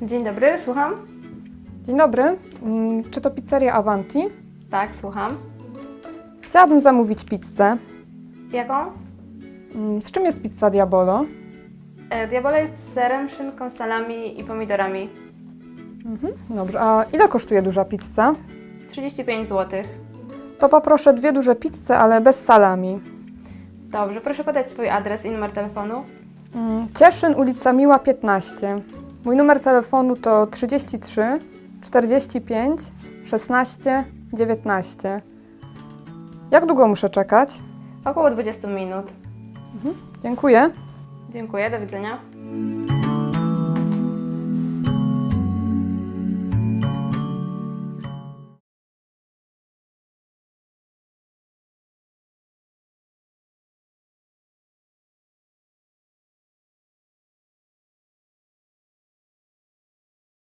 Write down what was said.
dobry, słucham. Dzień dobry. Mm, Czy to pizzeria Avanti? Tak, słucham. Chciałabym zamówić pizzę. Jaką? Mm, Z czym jest pizza Diabolo? E, Diabolo jest z serem, szynką, salami i pomidorami. Mhm. Dobrze, a ile kosztuje duża pizza? 35 zł. To poproszę dwie duże pizze, ale bez salami. Dobrze, proszę podać swój adres i numer telefonu. Mm, Cieszyn, ulica Miła 15. Mój numer telefonu to 33 45 16 19. Jak długo muszę czekać? Około 20 minut. Dziękuję. Dziękuję, do widzenia.